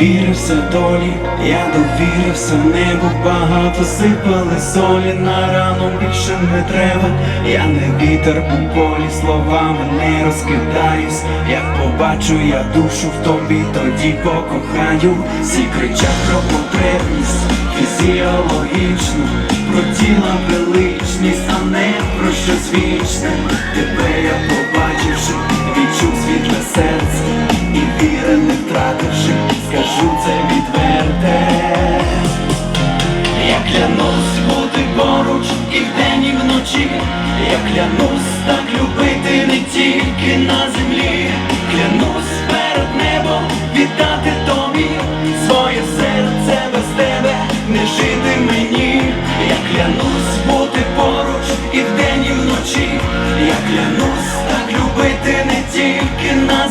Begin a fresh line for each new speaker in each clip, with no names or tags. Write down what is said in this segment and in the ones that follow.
довірився долі, я довірився небу, багато сипали солі на рану більше не треба. Я не вітер у полі, словами не розкидаюсь. Як побачу я душу в тобі, тоді покохаю. Всі кричать про потребність фізіологічну, про тіла величність, а не про щось вічне. Тебе я побачивши, відчув світле серце віри не втративши, скажу це відверте. Я клянусь бути поруч і вдень, і вночі. Я клянусь так любити не тільки на землі. Клянусь перед небом віддати тобі своє серце без тебе не жити мені. Я клянусь бути поруч і вдень, і вночі. Я клянусь так любити не тільки на землі.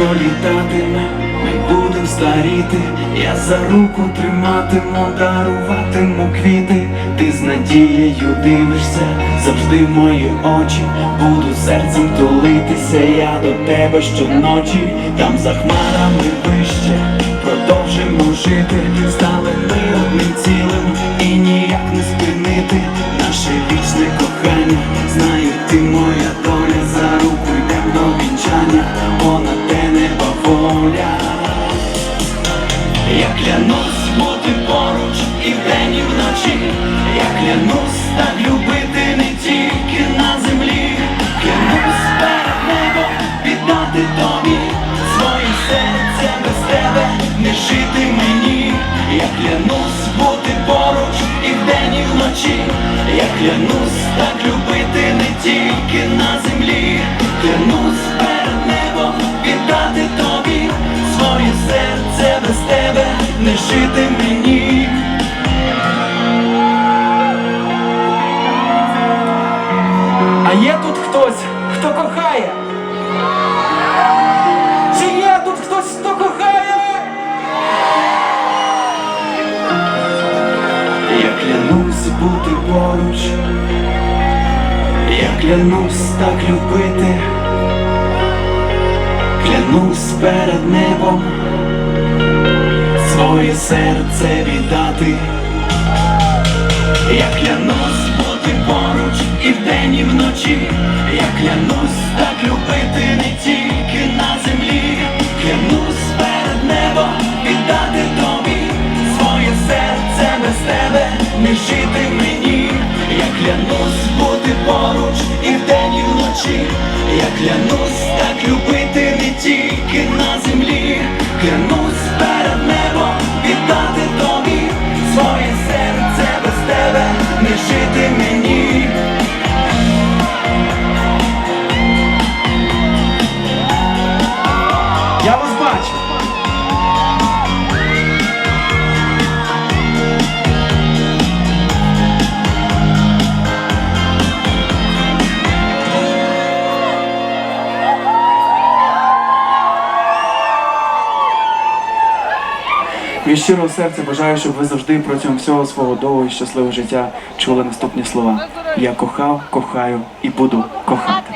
Час пролітатиме, ми будем старіти. Я за руку триматиму, даруватиму квіти. Ти з надією дивишся завжди в мої очі. Буду серцем тулитися, я до тебе щоночі, там за хмарами вище, продовжимо жити, стали ми одним цілим і ніяк не спинити Я клянусь бути поруч і вдень, і вночі. Я клянусь так любити не тільки на землі. Клянусь перед небом віддати тобі своє серце без тебе не жити мені. Я клянусь бути поруч і вдень, і вночі. Я клянусь так любити не тільки на землі. Клянусь не жити мені.
А є тут хтось, хто кохає? Чи є тут хтось, хто кохає?
Я клянусь бути поруч, я клянусь так любити, клянусь перед небом своє серце віддати. Я клянусь бути поруч і вдень, і вночі. Я клянусь так любити не тільки на землі. Клянусь перед небом віддати тобі своє серце без тебе не жити мені. Я клянусь бути поруч і вдень, і вночі. Я клянусь так любити не тільки на землі. Клянусь
Від щирого серця бажаю, щоб ви завжди протягом всього свого довгого і щасливого життя чули наступні слова. Я кохав, кохаю і буду кохати.